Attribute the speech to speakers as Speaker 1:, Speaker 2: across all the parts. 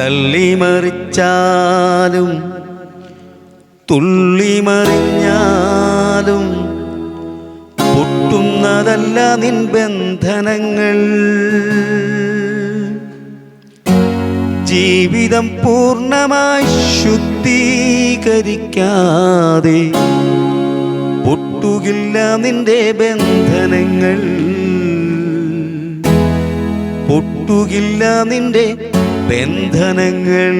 Speaker 1: തള്ളിമറിച്ചാലും തുള്ളിമറിഞ്ഞാലും പൊട്ടുന്നതല്ല നിൻ ബന്ധനങ്ങൾ. ജീവിതം പൂർണമായി ശുദ്ധീകരിക്കാതെ പൊട്ടുകില്ല നിന്റെ ബന്ധനങ്ങൾ. പൊട്ടുകില്ല നിന്റെ ബന്ധനങ്ങൾ.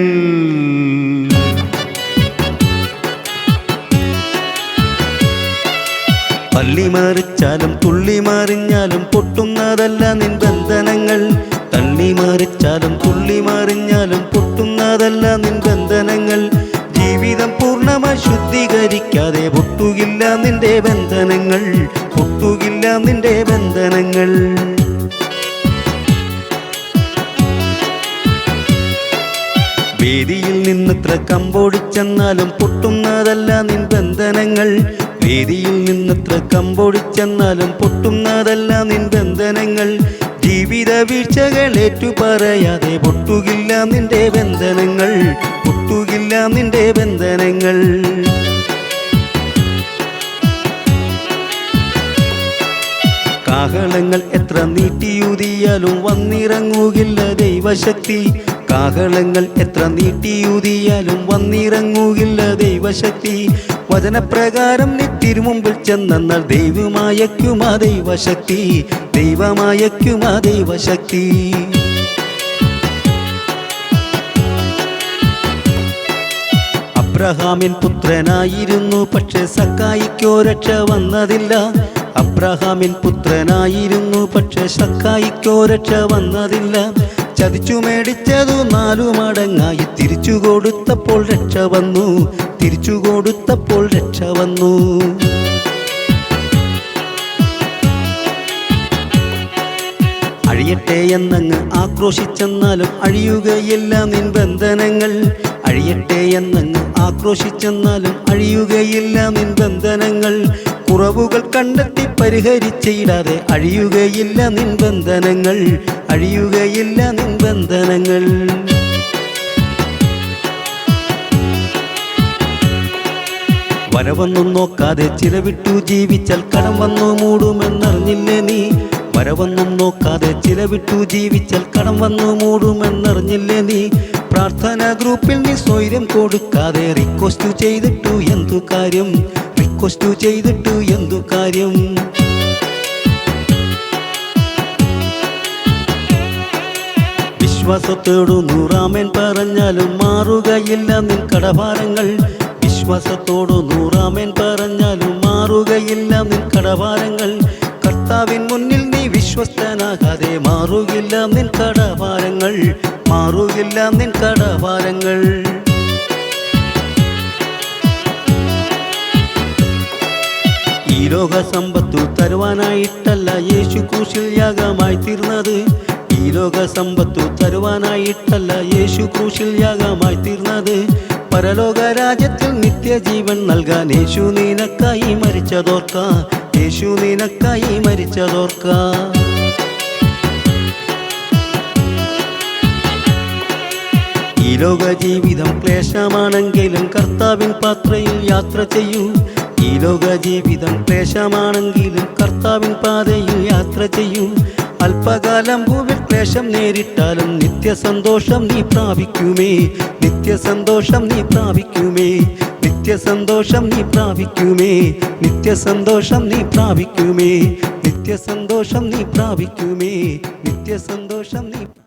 Speaker 1: തള്ളിമറിച്ചാലും തുള്ളിമറിഞ്ഞാലും പൊട്ടുന്നതല്ല നിൻ ബന്ധനങ്ങൾ. തള്ളിമറിച്ചാലും തുള്ളിമറിഞ്ഞാലും പൊട്ടുന്നതല്ല നിൻ ബന്ധനങ്ങൾ. ജീവിതം പൂർണമായി ശുദ്ധീകരിക്കാതെ പൊട്ടുകില്ല നിന്റെ ബന്ധനങ്ങൾ. പൊട്ടുകില്ല നിന്റെ ബന്ധനങ്ങൾ. വേദിയിൽ നിന്നത്ര കമ്പോടിച്ചെന്നാലും പൊട്ടുന്നതല്ല നിൻ ബന്ധനങ്ങൾ. വേദിയിൽ നിന്നത്ര കമ്പോടിച്ചെന്നാലും പൊട്ടുന്നതല്ല നിൻ ബന്ധനങ്ങൾ. ജീവിത വീഴ്ചകൾ ഏറ്റുപറയാതെ പൊട്ടുകില്ല നിന്റെ ബന്ധനങ്ങൾ. പൊട്ടുകില്ല നിന്റെ ബന്ധനങ്ങൾ. കാഹളങ്ങൾ എത്ര നീട്ടിയൂതിയാലും വന്നിറങ്ങുകില്ല ദൈവശക്തി. കാഹളങ്ങൾ എത്ര നീട്ടിയൂതിയാലും വന്നിറങ്ങുകില്ല ദൈവശക്തി. വചനപ്രകാരം നിത്തിരുമുമ്പിൽ ചെന്നാൽ ദൈവമായക്കുമാ ദൈവശക്തി. ദൈവമായക്കുമാ ദൈവശക്തി. അബ്രഹാമിൻ പുത്രനായിരുന്നു പക്ഷെ സക്കായിക്കോ രക്ഷ വന്നതില്ല. അബ്രഹാമിൻ പുത്രനായിരുന്നു പക്ഷെ സക്കായിക്കോ രക്ഷ വന്നതില്ല. ചതിച്ചു മേടിച്ചതു നാലു മടങ്ങായി തിരിച്ചു കൊടുത്തപ്പോൾ രക്ഷ വന്നു. തിരിച്ചു കൊടുത്തപ്പോൾ രക്ഷ വന്നു. അഴിയട്ടെ എന്നങ്ങ് ആക്രോശിച്ചെന്നാലും അഴിയുകയില്ല നിൻ ബന്ധനങ്ങൾ. അഴിയട്ടെ എന്നങ്ങ് ആക്രോശിച്ചെന്നാലും അഴിയുകയില്ല നിൻ ബന്ധനങ്ങൾ. കുറവുകൾ കണ്ടെത്തി പരിഹരിച്ചിടാതെ അഴിയുകയില്ല നിൻ ബന്ധനങ്ങൾ. അഴിയുകയില്ല നിൻ ബന്ധനങ്ങൾ വരവൊന്നും നോക്കാതെ ചിലവിട്ടു ജീവിച്ചാൽ കടം വന്നു മൂടുമെന്നറിഞ്ഞില്ലേ നീ? വരവൊന്നും നോക്കാതെ ചിലവിട്ടു ജീവിച്ചാൽ കടം വന്നു മൂടുമെന്നറിഞ്ഞില്ലേ നീ? പ്രാർത്ഥന ഗ്രൂപ്പിൽ നീ സ്വൈര്യം കൊടുക്കാതെ റിക്വസ്റ്റ് ചെയ്തിട്ടു എന്തു കാര്യം? റിക്വസ്റ്റ് ചെയ്തിട്ടു എന്തു കാര്യം? വിശ്വാസത്തോടു നൂറാമൻ പറഞ്ഞാലും മാറുകയില്ല നിൻ കടഭാരങ്ങൾ. വിശ്വാസത്തോടു നൂറാമൻ പറഞ്ഞാലും മാറുകയില്ല നിൻ കടഭാരങ്ങൾ. കർത്താവിൻ മുന്നിൽ നീ വിശ്വസ്തനാകാതെ മാറുകില്ല നിൻ കടഭാരങ്ങൾ. മാറുകില്ല നിൻ കടഭാരങ്ങൾ. ഈ ലോക സമ്പത്തു തരുവാനായിട്ടല്ല യേശു ക്രൂശിൽ യാഗമായി ക്രൂശിൽ യാഗമായി തീർന്നത് പരലോക രാജ്യത്തിൽ നിത്യജീവൻ നൽകാൻ യേശു നിനക്കായി മരിച്ചതോർക്ക. യേശു നിനക്കായി മരിച്ചതോർക്ക. ഈ ലോക ജീവിതം ക്ലേശമാണെങ്കിലും കർത്താവിൻ പാത്രയിൽ യാത്ര ചെയ്യൂ. ഈ ലോക ജീവിതം ക്ലേശമാണെങ്കിലും കർത്താവിൻ പാതയിൽ യാത്ര ചെയ്യൂ. അല്പകാലം ഭൂവിൽ ക്ലേശം നേരിട്ടാലും നിത്യസന്തോഷം നീ പ്രാപിക്കുമേ. നിത്യസന്തോഷം നീ പ്രാപിക്കുമേ. നിത്യസന്തോഷം നീ പ്രാപിക്കുമേ. നിത്യസന്തോഷം നീ പ്രാപിക്കുമേ. നിത്യസന്തോഷം നീ പ്രാപിക്കുമേ. നിത്യസന്തോഷം നീ